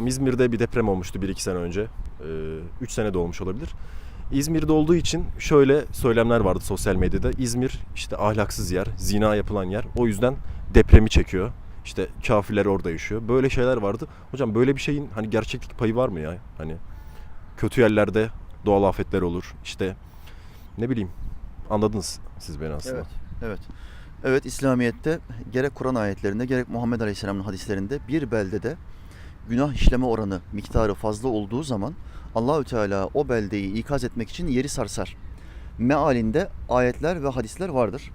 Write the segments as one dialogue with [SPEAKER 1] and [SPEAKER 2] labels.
[SPEAKER 1] Hocam İzmir'de bir deprem olmuştu 1-2 sene önce. 3 sene de olmuş olabilir. İzmir'de olduğu için şöyle söylemler vardı sosyal medyada. İzmir işte ahlaksız yer, zina yapılan yer. O yüzden depremi çekiyor. İşte kafirler orada yaşıyor. Böyle şeyler vardı. Hocam böyle bir şeyin hani gerçeklik payı var mı ya? Hani kötü yerlerde doğal afetler olur. İşte ne bileyim anladınız siz beni aslında.
[SPEAKER 2] Evet. Evet. Evet İslamiyet'te gerek Kur'an ayetlerinde gerek Muhammed Aleyhisselam'ın hadislerinde bir beldede günah işleme oranı miktarı fazla olduğu zaman Allahü Teala o beldeyi ikaz etmek için yeri sarsar. Mealinde ayetler ve hadisler vardır.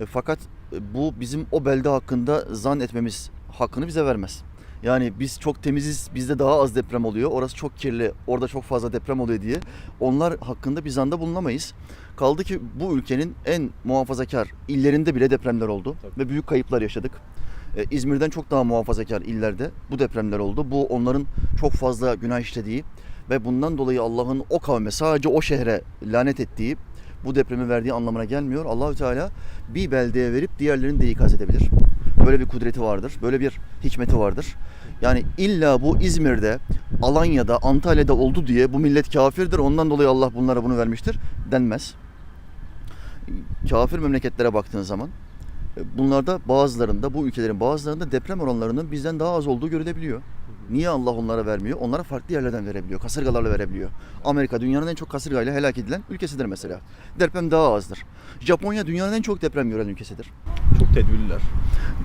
[SPEAKER 2] E, fakat e, bu bizim o belde hakkında zan etmemiz hakkını bize vermez. Yani biz çok temiziz, bizde daha az deprem oluyor. Orası çok kirli, orada çok fazla deprem oluyor diye. Onlar hakkında bir zanda bulunamayız. Kaldı ki bu ülkenin en muhafazakar illerinde bile depremler oldu
[SPEAKER 1] Tabii.
[SPEAKER 2] ve büyük kayıplar yaşadık. Ee, İzmir'den çok daha muhafazakar illerde bu depremler oldu. Bu onların çok fazla günah işlediği ve bundan dolayı Allah'ın o kavme sadece o şehre lanet ettiği bu depremi verdiği anlamına gelmiyor. Allahü Teala bir beldeye verip diğerlerini de ikaz edebilir. Böyle bir kudreti vardır. Böyle bir hikmeti vardır. Yani illa bu İzmir'de, Alanya'da, Antalya'da oldu diye bu millet kafirdir. Ondan dolayı Allah bunlara bunu vermiştir denmez. Kafir memleketlere baktığın zaman e, bunlarda bazılarında, bu ülkelerin bazılarında deprem oranlarının bizden daha az olduğu görülebiliyor. Niye Allah onlara vermiyor? Onlara farklı yerlerden verebiliyor. Kasırgalarla verebiliyor. Amerika dünyanın en çok kasırgayla helak edilen ülkesidir mesela. Deprem daha azdır. Japonya dünyanın en çok deprem gören ülkesidir.
[SPEAKER 1] Çok tedbirliler.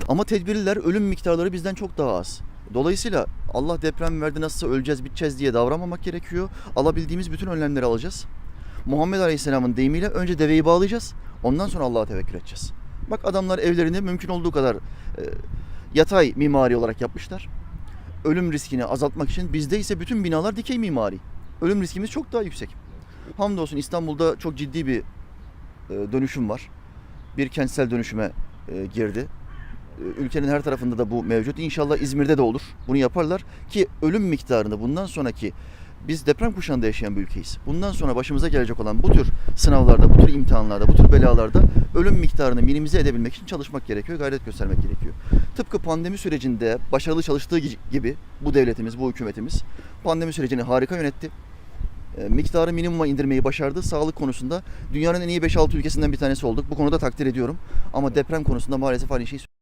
[SPEAKER 2] Ama tedbirliler ölüm miktarları bizden çok daha az. Dolayısıyla Allah deprem verdi nasılsa öleceğiz biteceğiz diye davranmamak gerekiyor. Alabildiğimiz bütün önlemleri alacağız. Muhammed Aleyhisselam'ın deyimiyle önce deveyi bağlayacağız. Ondan sonra Allah'a tevekkül edeceğiz. Bak adamlar evlerini mümkün olduğu kadar e, yatay mimari olarak yapmışlar. Ölüm riskini azaltmak için bizde ise bütün binalar dikey mimari. Ölüm riskimiz çok daha yüksek. Hamdolsun İstanbul'da çok ciddi bir e, dönüşüm var. Bir kentsel dönüşüme e, girdi. E, Ülkenin her tarafında da bu mevcut. İnşallah İzmir'de de olur. Bunu yaparlar ki ölüm miktarını bundan sonraki biz deprem kuşağında yaşayan bir ülkeyiz. Bundan sonra başımıza gelecek olan bu tür sınavlarda, bu tür imtihanlarda, bu tür belalarda ölüm miktarını minimize edebilmek için çalışmak gerekiyor, gayret göstermek gerekiyor. Tıpkı pandemi sürecinde başarılı çalıştığı gibi bu devletimiz, bu hükümetimiz pandemi sürecini harika yönetti. E, Miktarı minimuma indirmeyi başardı. Sağlık konusunda dünyanın en iyi 5-6 ülkesinden bir tanesi olduk. Bu konuda takdir ediyorum. Ama deprem konusunda maalesef aynı şeyi